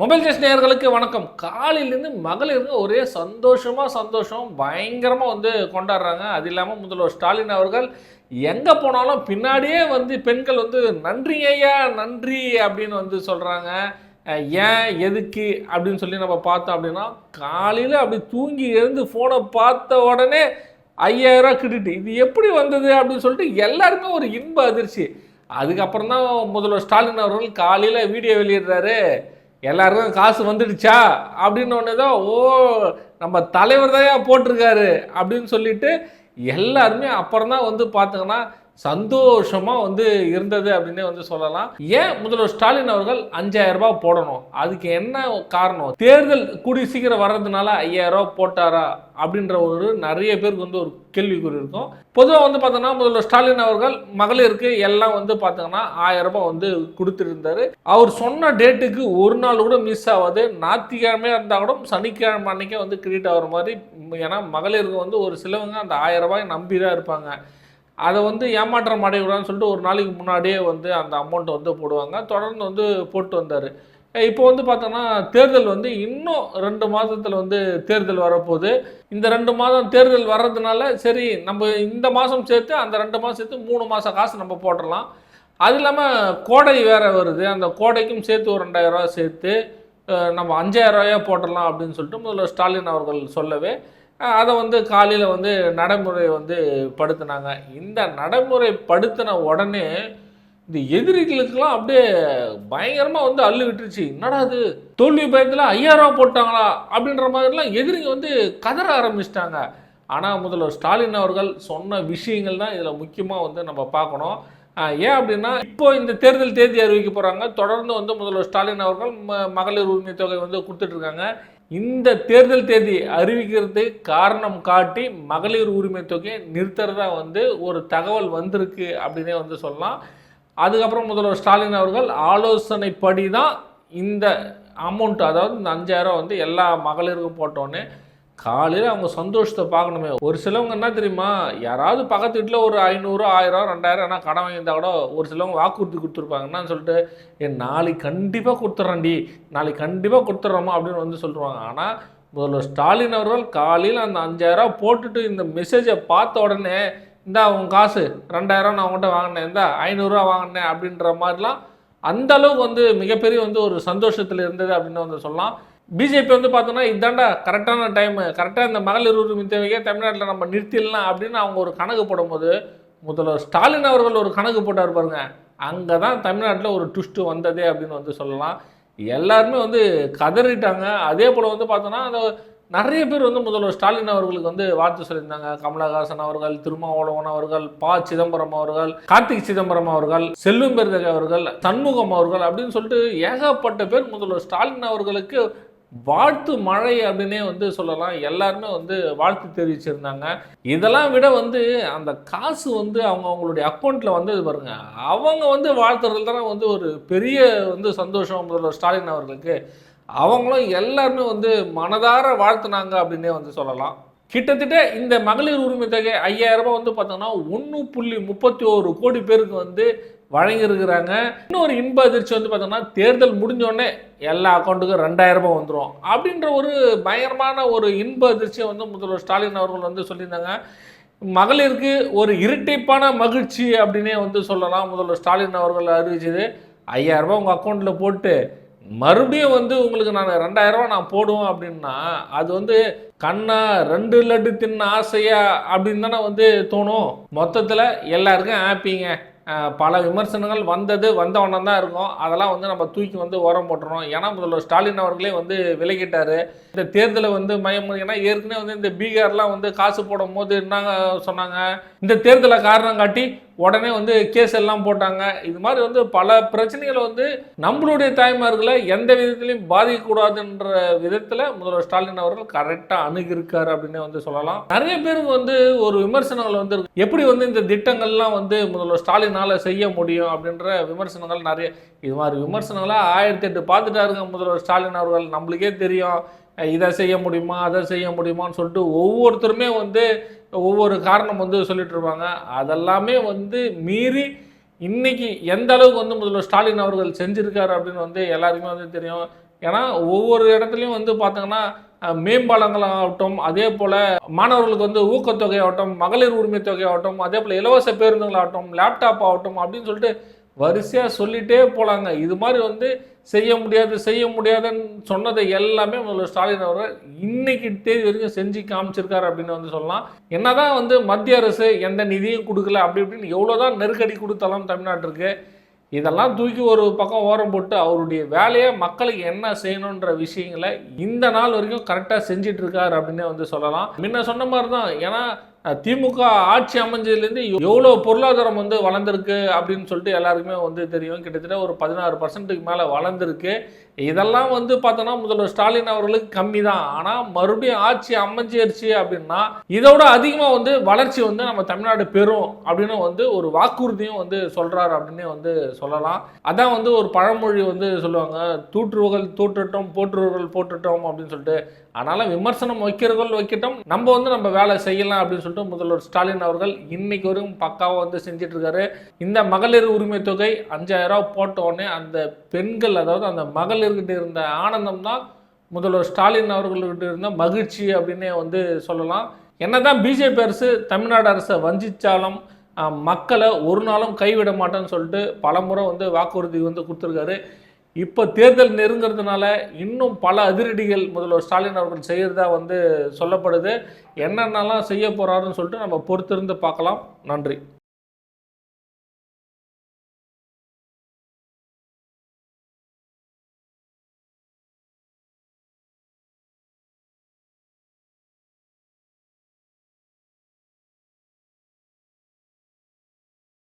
Mobile ஜெஸ் நேயர்களுக்கு வணக்கம். காலையிலேருந்து மகளிருக்கு ஒரே சந்தோஷமாக சந்தோஷம். பயங்கரமாக வந்து கொண்டாடுறாங்க. அது இல்லாமல் முதல்வர் ஸ்டாலின் அவர்கள் எங்கே போனாலும் பின்னாடியே வந்து பெண்கள் வந்து நன்றி ஐயா நன்றி அப்படின்னு வந்து சொல்கிறாங்க ஏன் எதுக்கு? அப்படின்னு சொல்லி நம்ம பார்த்தோம் அப்படின்னா காலையில் அப்படி தூங்கி எழுந்து ஃபோனை பார்த்த உடனே ஐயாயிரம் கிரெடிட் இது எப்படி வந்தது அப்படின்னு சொல்லிட்டு எல்லாருமே ஒரு இன்ப அதிர்ச்சி. அதுக்கப்புறம் தான் முதல்வர் ஸ்டாலின் அவர்கள் காலையில் வீடியோ வெளியிடுறாரு. எல்லாருக்கும் காசு வந்துடுச்சா? அப்படின்னு ஒன்று தான் ஓ நம்ம தலைவர் தான் போட்டிருக்காரு. அப்படின்னு சொல்லிட்டு எல்லாருமே அப்புறம் தான் வந்து பார்த்தோங்கன்னா சந்தோஷமாக வந்து இருந்தது அப்படின்னே வந்து சொல்லலாம். ஏன் முதல்வர் ஸ்டாலின் அவர்கள் அஞ்சாயிரம் ரூபாய் போடணும்? அதுக்கு என்ன காரணம்? தேர்தல் கூடி சீக்கிரம் வர்றதுனால ஐயாயிரம் ரூபாய் போட்டாரா? அப்படின்ற ஒரு நிறைய பேருக்கு வந்து ஒரு கேள்விக்குறி இருக்கும். பொதுவாக வந்து பார்த்தோன்னா முதல்வர் ஸ்டாலின் அவர்கள் மகளிருக்கு எல்லாம் வந்து பார்த்தீங்கன்னா ஆயிரம் ரூபாய் வந்து கொடுத்துருந்தாரு. அவர் சொன்ன டேட்டுக்கு ஒரு நாள் கூட மிஸ் ஆகாது. ஞாயிற்றுக்கிழமையாக இருந்தால் கூட சனிக்கிழமை அன்னைக்கே வந்து கிரெடிட் ஆகிற மாதிரி ஏன்னா மகளிருக்கு வந்து ஒரு சிலவங்க அந்த ஆயிரம் ரூபாய் நம்பி தான் இருப்பாங்க. அதை வந்து ஏமாற்றம் அடையக்கூடாதுன்னு சொல்லிட்டு ஒரு நாளைக்கு முன்னாடியே வந்து அந்த அமௌண்ட்டை வந்து போடுவாங்க. தொடர்ந்து வந்து போட்டு வந்தார். இப்போ வந்து பார்த்தோன்னா தேர்தல் வந்து இன்னும் ரெண்டு மாதத்தில் வந்து தேர்தல் வரப்போகுது. இந்த ரெண்டு மாதம் தேர்தல் வர்றதுனால சரி நம்ம இந்த மாதம் சேர்த்து அந்த ரெண்டு மாதம் சேர்த்து மூணு மாதம் காசு நம்ம போட்டுடலாம் அது இல்லாமல் கோடை வேறு வருது. அந்த கோடைக்கும் சேர்த்து ஒரு ரெண்டாயிரரூவா சேர்த்து நம்ம அஞ்சாயிரம் ரூபாயா அப்படின்னு சொல்லிட்டு முதல்ல ஸ்டாலின் அவர்கள் சொல்லவே அதை வந்து காலையில் வந்து நடைமுறை வந்து படுத்தினாங்க. இந்த நடைமுறை படுத்தின உடனே இந்த எதிரிகளுக்கெல்லாம் அப்படியே பயங்கரமாக வந்து அள்ளு விட்டுருச்சு என்னடா அது தோல்வி பயத்தில் ஐயாயிரம் போட்டாங்களா? அப்படின்ற மாதிரிலாம் எதிரிங்க வந்து கதற ஆரம்பிச்சிட்டாங்க. ஆனால் முதல்வர் ஸ்டாலின் அவர்கள் சொன்ன விஷயங்கள் தான் இதில் முக்கியமாக வந்து நம்ம பார்க்கணும். ஏன் அப்படின்னா இப்போ இந்த தேர்தல் தேதி அறிவிக்க போகிறாங்க தொடர்ந்து வந்து முதல்வர் ஸ்டாலின் அவர்கள் மகளிர் உரிமை தொகை வந்து கொடுத்துட்ருக்காங்க இந்த தேர்தல் தேதி அறிவிக்கிறது காரணம் காட்டி மகளிர் உரிமை தொகையை நிறுத்துறதா வந்து ஒரு தகவல் வந்திருக்கு அப்படின்னே வந்து சொல்லலாம். அதுக்கப்புறம் முதல்வர் ஸ்டாலின் அவர்கள் ஆலோசனைப்படி தான் இந்த அமௌண்ட் அதாவது இந்த அஞ்சாயிரம் வந்து எல்லா மகளிருக்கும் போட்டோன்னே காலையில் அவங்க சந்தோஷத்தை பார்க்கணுமே. ஒரு சிலவங்க என்ன தெரியுமா யாராவது பக்கத்து வீட்டில் ஒரு ஐநூறு ஆயிரம் ரெண்டாயிரம் ஆனால் கடன் வாங்கியிருந்தா கூட ஒரு சிலவங்க வாக்குறுதி கொடுத்துருப்பாங்கன்னு சொல்லிட்டு என் நாளைக்கு கண்டிப்பாக கொடுத்துட்றேன்டி நாளைக்கு கண்டிப்பாக கொடுத்துட்றோமா அப்படின்னு வந்து சொல்லுவாங்க. ஆனால் முதல்வர் ஸ்டாலின் அவர்கள் காலையில் அந்த அஞ்சாயிரம் போட்டுட்டு இந்த மெசேஜை பார்த்த உடனே இந்தா உன் காசு ரெண்டாயிரம் நான் உங்கள்கிட்ட வாங்கினேன் இந்தா ஐநூறுரூவா வாங்கினேன் அப்படின்ற மாதிரிலாம் அந்த அளவுக்கு வந்து மிகப்பெரிய வந்து ஒரு சந்தோஷத்தில் இருந்தது அப்படின்னு வந்து சொல்லலாம். பிஜேபி வந்து பார்த்தோன்னா இதாண்டா கரெக்டான டைமு கரெக்டாக இந்த மகளிர் உரிமை தேவையை தமிழ்நாட்டில் நம்ம நிறுத்திடலாம் அப்படின்னு அவங்க ஒரு கணக்கு போடும்போது முதல்வர் ஸ்டாலின் அவர்கள் ஒரு கணக்கு போட்டார் பாருங்க. அங்கே தான் தமிழ்நாட்டில் ஒரு ட்விஸ்ட்டு வந்ததே அப்படின்னு வந்து சொல்லலாம். எல்லாருமே வந்து கதறிட்டாங்க. அதே போல் வந்து பார்த்தோன்னா அந்த நிறைய பேர் வந்து முதல்வர் ஸ்டாலின் அவர்களுக்கு வந்து வாழ்த்து சொல்லியிருந்தாங்க. கமலஹாசன் அவர்கள் திருமாவளவன் அவர்கள் ப. சிதம்பரம் அவர்கள் கார்த்திக் சிதம்பரம் அவர்கள் செல்வம் பெருந்தகை அவர்கள் சண்முகம் அவர்கள் அப்படின்னு சொல்லிட்டு ஏகப்பட்ட பேர் முதல்வர் ஸ்டாலின் அவர்களுக்கு வாழ்த்து மழை அப்படின்னே வந்து சொல்லலாம். எல்லாருமே வந்து வாழ்த்து தெரிவிச்சிருந்தாங்க. இதெல்லாம் விட வந்து அந்த காசு வந்து அவங்க அவங்களுடைய அக்கௌண்ட்டில் வந்தது பாருங்க. அவங்க வந்து வாழ்த்துறதுல தானே வந்து ஒரு பெரிய வந்து சந்தோஷம் முதல்வர் ஸ்டாலின் அவர்களுக்கு. அவங்களும் எல்லாருமே வந்து மனதார வாழ்த்துனாங்க அப்படின்னே வந்து சொல்லலாம். கிட்டத்தட்ட இந்த மகளிர் உரிமை தொகை ஐயாயிரம் ரூபாய் வந்து பார்த்தோம்னா ஒன்று புள்ளி முப்பத்தி ஒரு கோடி பேருக்கு வந்து வழங்கியிருக்கிறாங்க. இன்னொரு இன்ப அதிர்ச்சி வந்து பார்த்தோம்னா தேர்தல் முடிஞ்சோடனே எல்லா அக்கௌண்ட்டுக்கும் ரெண்டாயிரம் ரூபாய் வந்துடும் அப்படின்ற ஒரு பயங்கரமான ஒரு இன்ப அதிர்ச்சியை வந்து முதல்வர் ஸ்டாலின் அவர்கள் வந்து சொல்லியிருந்தாங்க. மகளிருக்கு ஒரு இரட்டைப்பான மகிழ்ச்சி அப்படின்னே வந்து சொல்லலாம். முதல்வர் ஸ்டாலின் அவர்கள் அறிவிச்சது. ஐயாயிரரூபா உங்கள் அக்கௌண்ட்டில் போட்டு மறுபடியும் வந்து உங்களுக்கு நான் ரெண்டாயிரம் நான் போடுவேன் அப்படின்னா அது வந்து கண்ணா ரெண்டு லட்டு தின்ன ஆசையா அப்படின்னு தானே வந்து தோணும். மொத்தத்தில் எல்லாருக்கும் ஹாப்பிங்க பல விமர்சனங்கள் வந்தது வந்தவொன்னே தான் இருக்கும். அதெல்லாம் வந்து நம்ம தூக்கி வந்து உரம் போட்டுறோம் ஏன்னா முதல்வர் ஸ்டாலின் அவர்களே வந்து விலகிட்டார். இந்த தேர்தலை வந்து மயம் ஏன்னா ஏற்கனவே வந்து இந்த பீகார்லாம் வந்து காசு போடும் போது என்ன சொன்னாங்க. இந்த தேர்தலை காரணம் காட்டி உடனே வந்து கேஸ் எல்லாம் போட்டாங்க. இது மாதிரி வந்து பல பிரச்சனைகளை வந்து நம்மளுடைய தாய்மார்களை எந்த விதத்திலையும் பாதிக்கக்கூடாதுன்ற விதத்தில் முதல்வர் ஸ்டாலின் அவர்கள் கரெக்டாக அணுகியிருக்காரு அப்படின்னு வந்து சொல்லலாம். நிறைய பேருக்கு வந்து ஒரு விமர்சனங்கள் வந்து எப்படி வந்து இந்த திட்டங்கள்லாம் வந்து முதல்வர் ஸ்டாலினால் செய்ய முடியும் அப்படின்ற விமர்சனங்கள் நிறைய. இது மாதிரி விமர்சனங்களாக ஆயிரத்தி எட்டு பார்த்துட்டாருங்க முதல்வர் ஸ்டாலின் அவர்கள். நம்மளுக்கே தெரியும். இதை செய்ய முடியுமா அதை செய்ய முடியுமான்னு சொல்லிட்டு ஒவ்வொருத்தருமே வந்து ஒவ்வொரு காரணம் வந்து சொல்லிட்டுருப்பாங்க அதெல்லாமே வந்து மீறி இன்றைக்கி எந்த அளவுக்கு வந்து முதல்வர் ஸ்டாலின் அவர்கள் செஞ்சுருக்காரு அப்படின்னு வந்து எல்லாருக்குமே வந்து தெரியும். ஏன்னா ஒவ்வொரு இடத்துலையும் வந்து பார்த்தோங்கன்னா மேம்பாலங்கள் ஆகட்டும் அதே போல் மாணவர்களுக்கு வந்து ஊக்கத்தொகை ஆகட்டும் மகளிர் உரிமை தொகை ஆகட்டும் அதே போல் இலவச பேருந்துகள் ஆகட்டும் லேப்டாப் ஆகட்டும் அப்படின்னு சொல்லிட்டு வரிசையாக சொல்லிட்டே போகலாங்க இது மாதிரி வந்து செய்ய முடியாது செய்ய முடியாதுன்னு சொன்னதை எல்லாமே முதல்வர் ஸ்டாலின் அவர் இன்னைக்கு தேதி வரைக்கும் செஞ்சு காமிச்சிருக்காரு அப்படின்னு வந்து சொல்லலாம். என்னதான் வந்து மத்திய அரசு எந்த நிதியும் கொடுக்கல அப்படி இப்படின்னு எவ்வளோதான் நெருக்கடி கொடுத்தாலும் தமிழ்நாட்டிற்கு இதெல்லாம் தூக்கி ஒரு பக்கம் ஓரம் போட்டு அவருடைய வேலையை மக்களுக்கு என்ன செய்யணுன்ற விஷயங்களை இந்த நாள் வரைக்கும் கரெக்டாக செஞ்சிட்ருக்காரு அப்படின்னே வந்து சொல்லலாம். முன்ன சொன்ன மாதிரி தான் ஏன்னா திமுக ஆட்சி அமைஞ்சதுலேருந்து எவ்வளோ பொருளாதாரம் வந்து வளர்ந்துருக்கு அப்படின்னு சொல்லிட்டு எல்லாருக்குமே வந்து தெரியும். கிட்டத்தட்ட ஒரு பதினாறு பர்சன்ட்டுக்கு மேலே வளர்ந்துருக்கு. இதெல்லாம் வந்து பார்த்தோன்னா முதல்வர் ஸ்டாலின் அவர்களுக்கு கம்மி தான். ஆனால் மறுபடியும் ஆட்சி அமைஞ்சிருச்சு அப்படின்னா இதோட அதிகமாக வந்து வளர்ச்சி வந்து நம்ம தமிழ்நாடு பெறும் அப்படின்னு வந்து ஒரு வாக்குறுதியும் வந்து சொல்கிறாரு அப்படின்னே வந்து சொல்லலாம். அதான் வந்து ஒரு பழமொழி வந்து சொல்லுவாங்க. தூற்றுவர்கள் தூற்றட்டும் போற்றுவர்கள் போற்றட்டும் அப்படின்னு சொல்லிட்டு அதனால் விமர்சனம் வைக்கிறவர்கள் வைக்கட்டும். நம்ம வந்து நம்ம வேலை செய்யலாம் அப்படின்னு சொல்லிட்டு முதல்வர் ஸ்டாலின் அவர்கள் இன்னைக்கு வரைக்கும் பக்காவாக வந்து செஞ்சுட்டு இருக்காரு இந்த மகளிர் உரிமை தொகை அஞ்சாயிரம் ரூபாய் போட்ட உடனே அந்த பெண்கள் அதாவது அந்த மகளிர்கிட்ட இருந்த ஆனந்தம் தான் முதல்வர் ஸ்டாலின் அவர்கள்கிட்ட இருந்த மகிழ்ச்சி அப்படின்னே வந்து சொல்லலாம். என்னதான் பிஜேபி அரசு தமிழ்நாடு அரசை வஞ்சித்தாலும் மக்களை ஒரு நாளும் கைவிட மாட்டேன்னு சொல்லிட்டு பலமுறை வந்து வாக்குறுதி வந்து கொடுத்துருக்காரு. இப்போ தேர்தல் நெருங்கிறதுனால இன்னும் பல அதிரடிகள் முதல்வர் ஸ்டாலின் அவர்கள் செய்கிறதா வந்து சொல்லப்படுது. என்னென்னலாம் செய்ய போகிறாருன்னு சொல்லிட்டு நம்ம பொறுத்திருந்து பார்க்கலாம். நன்றி.